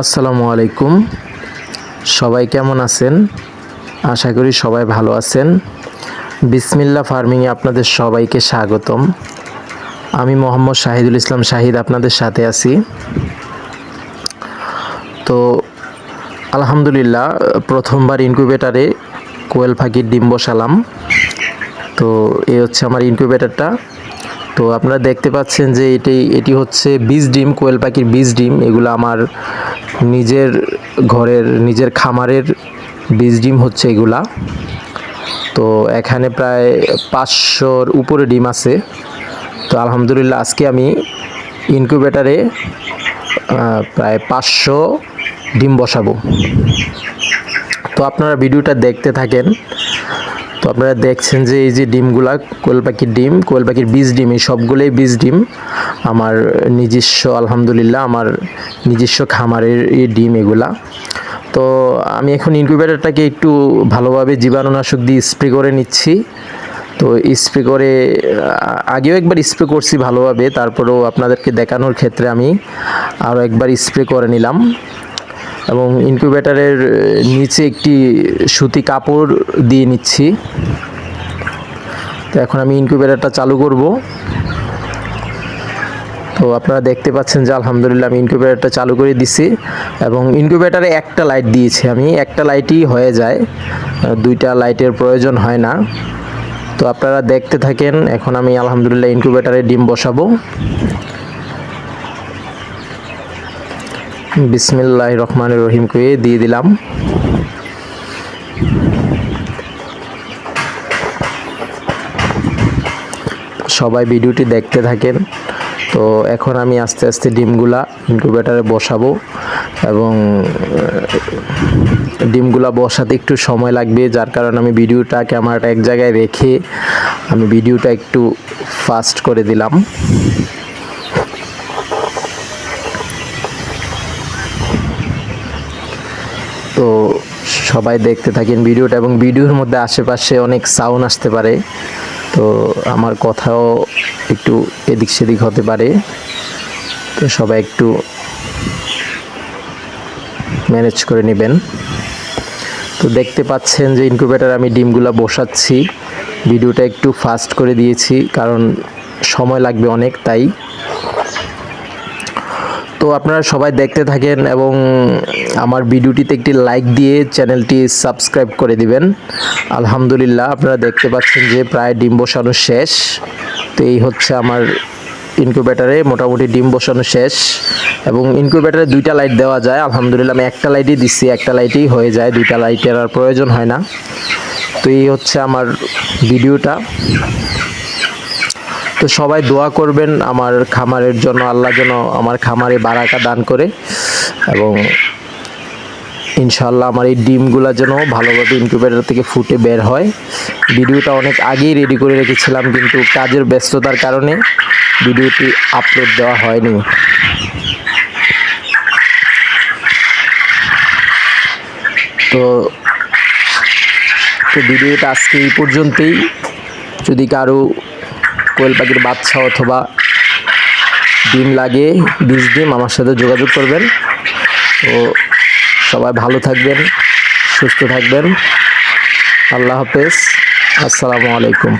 আসসালামু আলাইকুম। সবাই কেমন আছেন? আশা করি সবাই ভালো আছেন। বিসমিল্লা ফার্মিংয়ে আপনাদের সবাইকে স্বাগতম। আমি মোহাম্মদ শাহিদুল ইসলাম শাহিদ আপনাদের সাথে আছি। তো, আলহামদুলিল্লাহ, প্রথমবার ইনকিউবেটারে কোয়েল পাখির ডিম বসালাম তো এই হচ্ছে আমার ইনকিউবেটারটা। তো আপনারা দেখতে পাচ্ছেন যে এটি এটি হচ্ছে বীজ ডিম, কোয়েল পাখির বীজ ডিম। এগুলো আমার নিজের ঘরের, নিজের খামারের বীজ ডিম হচ্ছে এগুলা। তো এখানে প্রায় পাঁচশোর উপরে ডিম আছে। তো আলহামদুলিল্লাহ আজকে আমি ইনকিউবেটারে প্রায় পাঁচশো ডিম বসাবো। তো আপনারা ভিডিওটা দেখতে থাকেন। তো আপনারা দেখছেন যে এই যে ডিমগুলা কোয়েল পাখির ডিম কোয়েল পাখির বীজ ডিম, এই সবগুলোই বীজ ডিম। আমার নিজস্ব, আলহামদুলিল্লাহ, আমার নিজস্ব খামারের এই ডিম এগুলা। তো আমি এখন ইনকিউবেটারটাকে একটু ভালোভাবে জীবাণুনাশক দিয়ে স্প্রে করে নিচ্ছি। তো স্প্রে করে আগেও একবার স্প্রে করছি ভালোভাবে, তারপরেও আপনাদেরকে দেখানোর ক্ষেত্রে আমি আরও একবার স্প্রে করে নিলাম। এবং ইনকিউবেটারের নিচে একটি সুতি কাপড় দিয়ে নিচ্ছি। তো এখন আমি ইনকিউবেটারটা চালু করব। তো আপনারা দেখতে পাচ্ছেন যে আলহামদুলিল্লাহ আমি ইনকিউবেটারটা চালু করে দিছি এবং ইনকিউবেটারে একটা লাইট দিয়েছি আমি। একটা লাইটই হয়ে যায় দুইটা লাইটের প্রয়োজন হয় না। তো আপনারা দেখতে থাকেন, এখন আমি আলহামদুলিল্লাহ ইনকিউবেটারে ডিম বসাবো। বিসমিল্লাহ রহমান রহিম কয়ে দিয়ে দিলাম। সবাই ভিডিওটি দেখতে থাকেন। তো এখন আমি আস্তে আস্তে ডিমগুলা ইনকিউবেটারে বসাবো এবং ডিমগুলা বসাতে একটু সময় লাগবে, যার কারণে আমি ভিডিওটা ক্যামেরাটা এক জায়গায় রেখে আমি ভিডিওটা একটু ফাস্ট করে দিলাম। তো সবাই দেখতে থাকেন ভিডিওটা এবং ভিডিওর মধ্যে আশেপাশে অনেক সাউন্ড আসতে পারে। তো আমার কথাও একটু এদিক সেদিক হতে পারে। তো সবাই একটু ম্যানেজ করে নেবেন। তো দেখতে পাচ্ছেন যে ইনকিউবেটার আমি ডিমগুলো বসাচ্ছি। ভিডিওটা একটু ফাস্ট করে দিয়েছি, কারণ সময় লাগবে অনেক, তাই তো আপনারা সবাই দেখতে থাকেন এবং আমার ভিডিওটিতে একটি লাইক দিয়ে চ্যানেলটি সাবস্ক্রাইব করে দিবেন। আলহামদুলিল্লাহ, আপনারা দেখতে পাচ্ছেন যে প্রায় ডিম বসানো শেষ। তো এই হচ্ছে আমার ইনকিউবেটারে মোটামুটি ডিম বসানো শেষ এবং ইনকিউবেটারে দুইটা লাইট দেওয়া যায়। আলহামদুলিল্লাহ, আমি একটা লাইটই দিচ্ছি একটা লাইটেই হয়ে যায়, দুইটা লাইটের আর প্রয়োজন হয় না। তো এই হচ্ছে আমার ভিডিওটা। তো সবাই দোয়া করবেন আমার খামারের জন্য, আল্লাহ যেন আমার খামারে বারাকা দান করে এবং ইনশাল্লাহ আমার এই ডিমগুলো যেন ভালোভাবে ইনকিউবেটার থেকে ফুটে বের হয়। ভিডিওটা অনেক আগেই রেডি করে রেখেছিলাম, কিন্তু কাজের ব্যস্ততার কারণে ভিডিওটি আপলোড দেওয়া হয়নি। তো তো ভিডিওটা আজকে এই পর্যন্তই। যদি কারও কোয়েল পাখির বাচ্চা অথবা ডিম লাগে বীজ ডিম আমার সাথে যোগাযোগ করবেন। তো সবাই ভালো থাকবেন, সুস্থ থাকবেন। আল্লাহ হাফেজ। আসসালামু আলাইকুম।